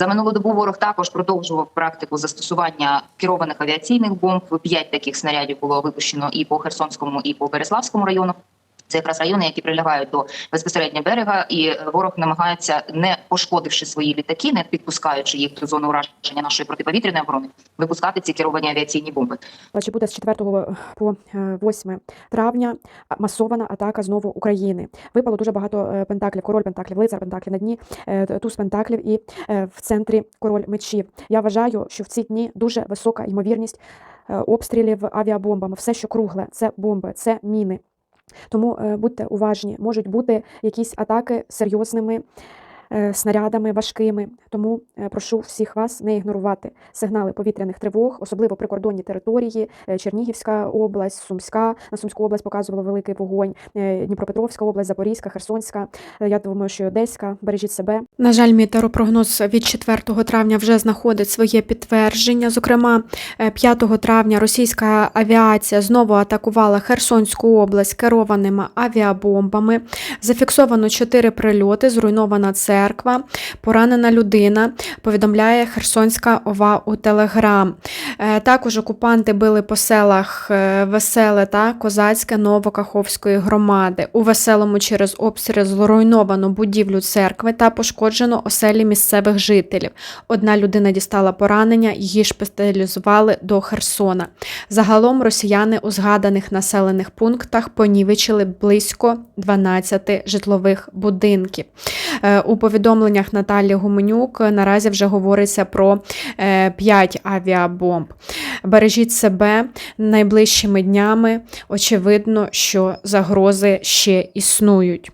За минулу добу ворог також продовжував практику застосування керованих авіаційних бомб. П'ять таких снарядів було випущено і по Херсонському, і по Береславському району. Це якраз райони, які прилягають до безпосередньо берега, і е, ворог намагається, не пошкодивши свої літаки, не підпускаючи їх до зони ураження нашої протиповітряної оборони, випускати ці керовані авіаційні бомби. Чи буде з 4 по е, 8 травня масована атака знову України? Випало дуже багато е, пентаклів, король пентаклів, лицар пентаклів на дні, е, туз пентаклів і е, в центрі король мечів. Я вважаю, що в ці дні дуже висока ймовірність е, обстрілів авіабомбами. Все, що кругле, це бомби, це міни. Тому е, будьте уважні, можуть бути якісь атаки серйозними снарядами важкими. Тому е, прошу всіх вас не ігнорувати сигнали повітряних тривог, особливо прикордонні території, е, Чернігівська область, Сумська. На Сумську область показувала великий вогонь, е, Дніпропетровська область, Запорізька, Херсонська. Е, Я думаю, що Одеська. Бережіть себе. На жаль, метеопрогноз від 4 травня вже знаходить своє підтвердження. Зокрема, е, 5 травня російська авіація знову атакувала Херсонську область керованими авіабомбами. Зафіксовано 4 прильоти, зруйнована церква, поранена людина. Повідомляє Херсонська ОВА у Телеграм. Е, Також окупанти били по селах е, Веселе та Козацьке Новокаховської громади. У Веселому через обстріл зруйновано будівлю церкви та пошкоджено оселі місцевих жителів. Одна людина дістала поранення, її шпиталізували до Херсона. Загалом росіяни у згаданих населених пунктах понівечили близько 12 житлових будинків. Е, У повідомленнях Наталі Гуменюк наразі вже говориться про 5 авіабомб. Бережіть себе найближчими днями. Очевидно, що загрози ще існують.